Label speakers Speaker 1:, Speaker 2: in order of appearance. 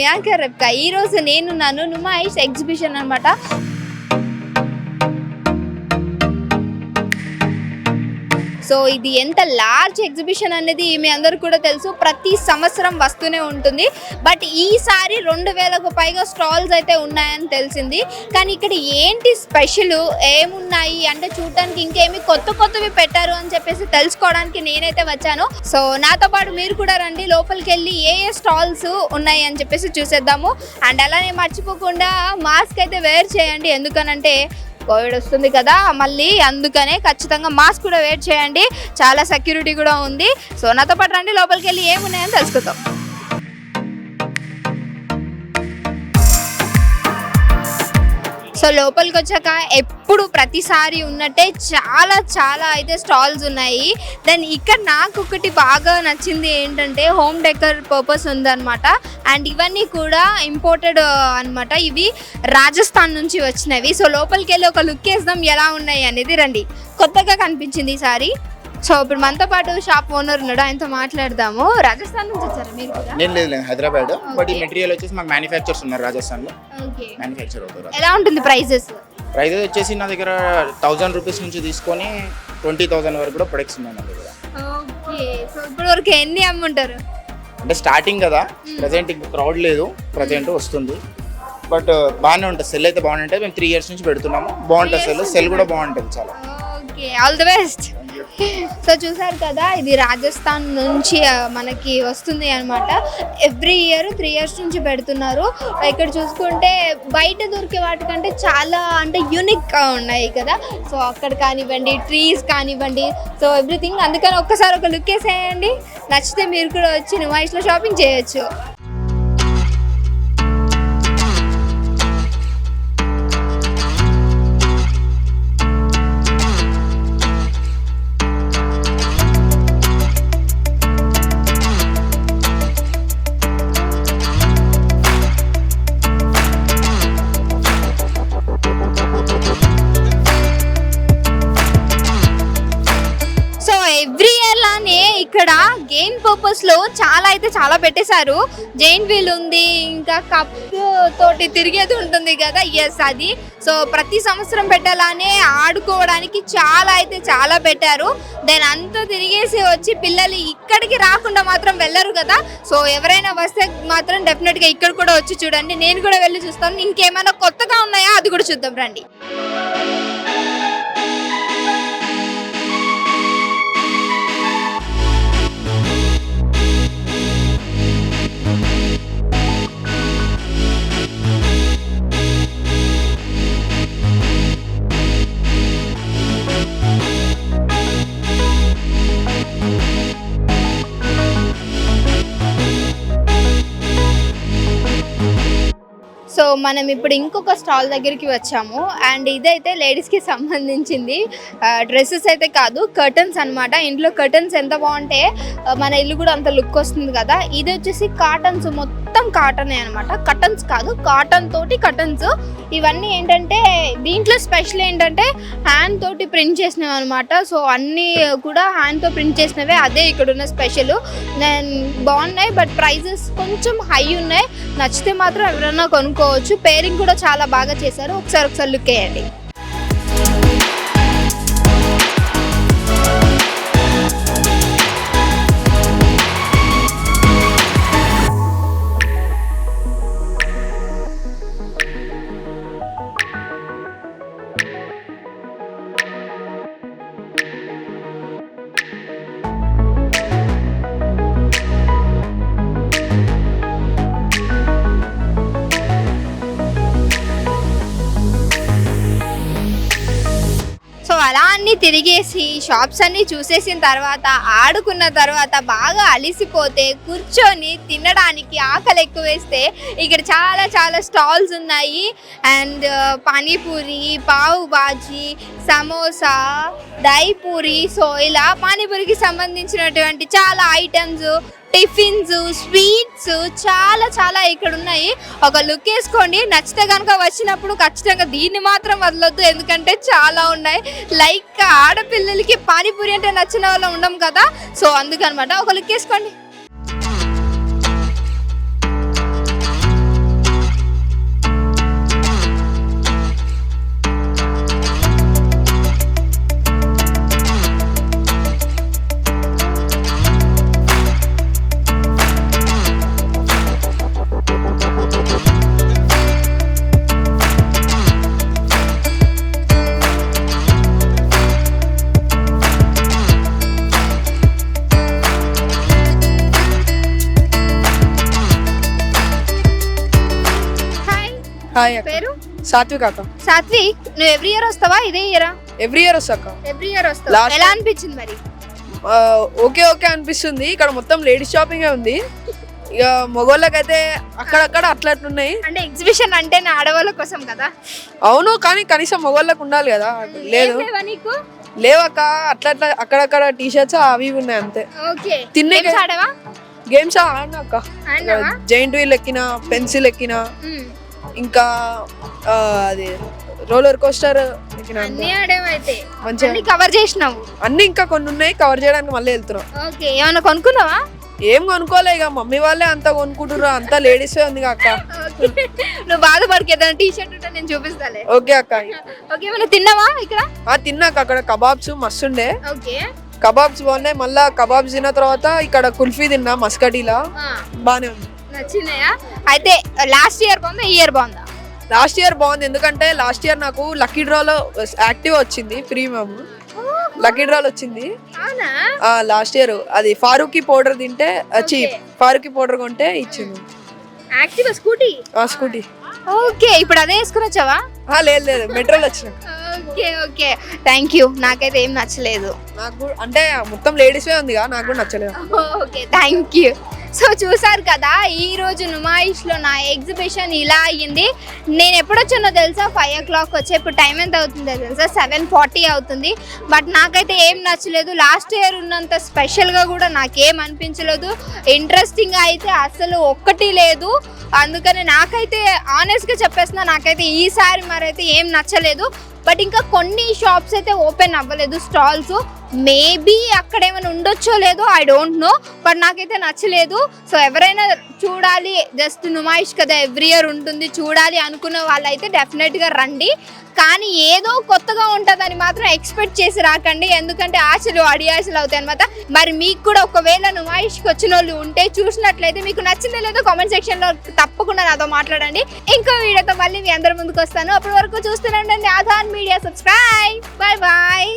Speaker 1: మీ anchor రెప్కా ఈ రోజు నేనున్నాను నుమాయిష్ ఎగ్జిబిషన్ అన్నమాట. సో ఇది ఎంత లార్జ్ ఎగ్జిబిషన్ అనేది మీ అందరు కూడా తెలుసు. ప్రతి సంవత్సరం వస్తూనే ఉంటుంది. బట్ ఈసారి రెండు వేలకు పైగా స్టాల్స్ అయితే ఉన్నాయని తెలిసింది. కానీ ఇక్కడ ఏంటి స్పెషల్ ఏమున్నాయి? అంటే చూడటానికి ఇంకేమి కొత్త కొత్తవి పెట్టారు అని చెప్పేసి తెలుసుకోవడానికి నేనైతే వచ్చాను. సో నాతో పాటు మీరు కూడా రండి. లోపలికి వెళ్ళి ఏ ఏ స్టాల్స్ ఉన్నాయి అని చెప్పేసి చూసేద్దాము. అండ్ అలానే మర్చిపోకుండా మాస్క్ అయితే వేర్ చేయండి. ఎందుకనంటే కోవిడ్ వస్తుంది కదా మళ్ళీ అందుకనే ఖచ్చితంగా మాస్క్ కూడా వేట్ చేయండి. చాలా సెక్యూరిటీ కూడా ఉంది. సో నాతో పాటు రండి లోపలికి వెళ్ళి ఏమున్నాయని తెలుసుకుందాం. సో లోపలికి వచ్చాక ఎప్పుడు ప్రతిసారి ఉన్నట్టే చాలా చాలా అయితే స్టాల్స్ ఉన్నాయి. దెన్ ఇక్కడ నాకు ఒకటి బాగా నచ్చింది ఏంటంటే హోమ్ డెకర్ పర్పస్ ఉందన్నమాట. అండ్ ఇవన్నీ కూడా ఇంపోర్టెడ్ అనమాట ఇవి రాజస్థాన్ నుంచి వచ్చినవి. సో లోపలికి వెళ్ళి ఒక లుక్ వేద్దాం ఎలా ఉన్నాయి అనేది రండి. కొత్తగా కనిపించింది ఈసారి సో ఇప్పుడు మనతో పాటు షాప్ ఓనర్ ఉన్నాడు. ఆయనతో మాట్లాడదాము. రాజస్థాన్ నుంచి వచ్చారా మీరు కూడా?
Speaker 2: నేను లేదు లేదు. హైదరాబాద్. బట్ ఈ. మెటీరియల్ వచ్చేసి మాకు మ్యానుఫ్యాక్చర్స్ ఉన్నారు రాజస్థాన్లో
Speaker 1: ఓకే.
Speaker 2: మ్యానుఫ్యాక్చర్ అవుతారు
Speaker 1: ఎలా ఉంటుంది ప్రైజెస్
Speaker 2: ప్రైజెస్ వచ్చేసి నా దగ్గర థౌజండ్ రూపీస్ నుంచి తీసుకొని ట్వంటీ థౌసండ్ వరకు కూడా ప్రొడక్ట్స్ ఉన్నాయి నా దగ్గర.
Speaker 1: ఓకే. సో ఇప్పుడు వరకు ఎన్ని అమ్ముంటారు?
Speaker 2: అంటే స్టార్టింగ్ కదా. ప్రజెంట్ ఇంకా క్రౌడ్ లేదు. ప్రజెంట్ వస్తుంది. బట్ బాగానే ఉంటుంది. సెల్ అయితే బాగానే ఉంటుంది మేము త్రీ ఇయర్స్ నుంచి పెడుతున్నాము. బాగుంటుంది సెల్ సెల్ కూడా బాగుంటుంది చాలా.
Speaker 1: Okay. All the best so చూసారు కదా ఇది రాజస్థాన్ నుంచి మనకి వస్తుంది అనమాట ఎవ్రీ ఇయర్ త్రీ ఇయర్స్ నుంచి పెడుతున్నారు. ఇక్కడ చూసుకుంటే బయట దొరికే వాటికంటే చాలా అంటే యూనిక్గా ఉన్నాయి కదా. సో అక్కడ కానివ్వండి ట్రీస్ కానివ్వండి సో ఎవ్రీథింగ్ అందుకని ఒక్కసారి ఒక లుక్ వేసేయండి. నచ్చితే మీరు కూడా వచ్చి నువ్వు షాపింగ్ చేయొచ్చు. చాలా అయితే చాలా పెట్టేశారు. జైన్ వీల్ ఉంది ఇంకా కప్ తోటి తిరిగేది ఉంటుంది కదా ఎస్ అది. సో ప్రతి సంవత్సరం పెట్టాలనే ఆడుకోవడానికి చాలా అయితే చాలా పెట్టారు. దాని అంతా తిరిగేసి వచ్చి పిల్లలు ఇక్కడికి రాకుండా మాత్రం వెళ్ళరు కదా. సో ఎవరైనా వస్తే మాత్రం డెఫినెట్గా ఇక్కడ కూడా వచ్చి చూడండి. నేను కూడా వెళ్ళి చూస్తాను. ఇంకేమైనా కొత్తగా ఉన్నాయా? అది కూడా చూద్దాం రండి. సో మనం ఇప్పుడు ఇంకొక స్టాల్ దగ్గరికి వచ్చాము. అండ్ ఇదైతే లేడీస్కి సంబంధించింది. డ్రెస్సెస్ అయితే కాదు కర్టన్స్ అన్నమాట. ఇంట్లో కర్టన్స్ ఎంత బాగుంటే మన ఇల్లు కూడా అంత లుక్ వస్తుంది కదా. ఇది వచ్చేసి కాటన్స్ మొత్తం కాటనే అనమాట కటన్స్ కాదు కాటన్ తోటి కటన్స్ ఇవన్నీ ఏంటంటే దీంట్లో స్పెషల్ ఏంటంటే హ్యాండ్ తోటి ప్రింట్ చేసినవి అనమాట సో అన్నీ కూడా హ్యాండ్తో ప్రింట్ చేసినవే. అదే ఇక్కడ ఉన్న స్పెషల్ నేను బాగున్నాయి బట్ ప్రైజెస్ కొంచెం హై ఉన్నాయి. నచ్చితే మాత్రం ఎవరైనా కొనుక్కోవచ్చు పేరింగ్ కూడా చాలా బాగా చేశారు. ఒకసారి ఒకసారి లుక్ వేయండి. అన్ని తిరిగేసి షాప్స్ అన్ని చూసేసిన తర్వాత ఆడుకున్న తర్వాత బాగా అలిసిపోతే కూర్చొని తినడానికి ఆకలి ఎక్కువ వేస్తే ఇక్కడ చాలా చాలా స్టాల్స్ ఉన్నాయి. అండ్ uh, పానీపూరి పావు బాజీ సమోసా దైపూరి. సో ఇలా పానీపూరికి సంబంధించినటువంటి చాలా ఐటమ్స్ టిఫిన్స్ స్వీట్స్ చాలా చాలా ఇక్కడ ఉన్నాయి ఒక లుక్ వేసుకోండి. నచ్చితే కనుక వచ్చినప్పుడు ఖచ్చితంగా దీన్ని మాత్రం వదలొద్దు. ఎందుకంటే చాలా ఉన్నాయి. లైక్ ఆడపిల్లలకి పానీపూరి అంటే నచ్చిన వాళ్ళు ఉండం కదా. సో అందుకనమాట. ఒక లుక్ వేసుకోండి.
Speaker 3: హాయ్
Speaker 1: పేరు?
Speaker 3: సాత్విక్ అక్క.
Speaker 1: సాత్విక్ నువ్వు ఎవ్రీ ఇయర్ వస్తావా? ఇదే ఇయరా
Speaker 3: ఎవ్రీ ఇయర్ వస్తా అక్క.
Speaker 1: ఎవ్రీ ఇయర్ వస్తావా.
Speaker 3: Last
Speaker 1: ఎలా అనిపించింది మరి?
Speaker 3: ఓకే ఓకే అనిపిస్తుంది. ఇక్కడ మొత్తం లేడీస్ షాపింగ్ ఉంది. ఇక మగవాళ్ళకైతే అక్కడక్కడ అట్లా అట్లున్నాయి
Speaker 1: అంటే ఎగ్జిబిషన్ అంటే నా ఆడవాళ్ళ కోసం కదా?
Speaker 3: అవును కానీ కనీసం మగవాళ్ళకు ఉండాలి కదా. లేదు.
Speaker 1: ఏం లేవా నీకు?
Speaker 3: లేవక్క అట్లా అట్లా అక్కడక్కడ టీ షర్ట్స్ అవి ఇవి ఉన్నాయి అంతే.
Speaker 1: ఓకే.
Speaker 3: తిన్నే
Speaker 1: Games ఆడవా?
Speaker 3: గేమ్స్ ఆడినా అక్క.
Speaker 1: ఆడినావా?
Speaker 3: జైంట్ వీల్ ఎక్కిన పెన్సిల్ ఎక్కిన.
Speaker 1: మ్మ్.
Speaker 3: ఇంకా అది రోలర్ కోస్టర్
Speaker 1: అన్ని ఆడేవైతే.
Speaker 3: మంచిగా.
Speaker 1: అన్ని కవర్ చేసినావు.
Speaker 3: అన్ని ఇంకా కొన్ని ఉన్నాయి కవర్ చేయడానికి మళ్ళీ వెళ్తున్నాం.
Speaker 1: ఓకే ఏమైనా కొనుక్కున్నావా?
Speaker 3: ఏం కొనుక్కోలే ఇక మమ్మీ వాళ్ళే అంతా కొనుక్కుంటుర్రు అంతా లేడీసే ఉంది అక్క.
Speaker 1: నువ్వు బాధపడకు ఏదైనా టీ షర్ట్ ఉంటే నేను చూపిస్తాలే.
Speaker 3: ఓకే అక్క.
Speaker 1: ఓకే ఏమైనా తిన్నావా ఇక్కడ?
Speaker 3: ఆ తిన్నాక అక్కడ కబాబ్స్ మస్తుండే
Speaker 1: ఓకే.
Speaker 3: కబాబ్స్ బాగున్నాయి మళ్ళా కబాబ్స్ తిన్న తర్వాత ఇక్కడ కుల్ఫీ తిన్నా మస్కటీలా. బానే ఉంది.
Speaker 1: నచ్చినాయా అయితే లాస్ట్ ఇయర్ బాగుందా? ఈ ఇయర్ బాగుందా?
Speaker 3: లాస్ట్ ఇయర్ బాగుంది. ఎందుకంటే లాస్ట్ ఇయర్ నాకు లక్కీ డ్రాలో యాక్టివ్ వచ్చింది ప్రీమియం లక్కీ డ్రాల్ వచ్చింది. లాస్ట్ ఇయర్ అది ఫారూకి పౌడర్ తింటే
Speaker 1: Okay.
Speaker 3: ఫారూకి పౌడర్ కొంటే ఇచ్చింది.
Speaker 1: యాక్టివ్ స్కూటీ
Speaker 3: ఆ స్కూటీ
Speaker 1: ఓకే ఇప్పుడు అదే వేసుకుని వచ్చావా?
Speaker 3: లేదు లేదు. మెట్రోలో వచ్చిన.
Speaker 1: ఓకే ఓకే థ్యాంక్ యూ నాకైతే ఏం నచ్చలేదు.
Speaker 3: నాకు అంటే మొత్తం లేడీసే ఉందిగా. నాకు కూడా నచ్చలేదు.
Speaker 1: ఓకే థ్యాంక్ యూ సో చూసారు కదా ఈరోజు నుమాయిష్లో నా ఎగ్జిబిషన్ ఇలా అయ్యింది. నేను ఎప్పుడు వచ్చానో తెలుసా? ఫైవ్ ఓ క్లాక్ వచ్చే ఇప్పుడు టైం ఎంత అవుతుందో తెలుసా? సెవెన్ ఫార్టీ అవుతుంది. బట్ నాకైతే ఏం నచ్చలేదు. లాస్ట్ ఇయర్ ఉన్నంత స్పెషల్గా కూడా నాకేం అనిపించలేదు. ఇంట్రెస్టింగ్గా అయితే అసలు ఒక్కటి లేదు. అందుకని నాకైతే ఆనెస్ట్గా చెప్పేస్తున్నా నాకైతే ఈసారి మరైతే ఏం నచ్చలేదు. బట్ ఇంకా కొన్ని షాప్స్ అయితే ఓపెన్ అవ్వలేదు. స్టాల్స్ మేబీ అక్కడ ఏమైనా ఉండొచ్చో లేదో ఐ డోంట్ నో బట్ నాకైతే నచ్చలేదు. సో ఎవరైనా చూడాలి జస్ట్ నుమాయిష్ కదా ఎవ్రీ ఇయర్ ఉంటుంది చూడాలి అనుకున్న వాళ్ళైతే డెఫినెట్గా రండి. కానీ ఏదో కొత్తగా ఉంటుందని మాత్రం ఎక్స్పెక్ట్ చేసి రాకండి. ఎందుకంటే ఆశలు అడియాశలు అవుతాయి అనమాట మరి మీకు కూడా ఒకవేళ నుమాయిష్కి వచ్చిన వాళ్ళు ఉంటే చూసినట్లయితే మీకు నచ్చిందో లేదో కామెంట్ సెక్షన్లో తప్పకుండా నాతో మాట్లాడండి. ఇంకో వీడియోతో మళ్ళీ మీ అందరి ముందుకు వస్తాను. అప్పటి వరకు చూస్తూనే ఉండండి. Aadhaar media subscribe bye bye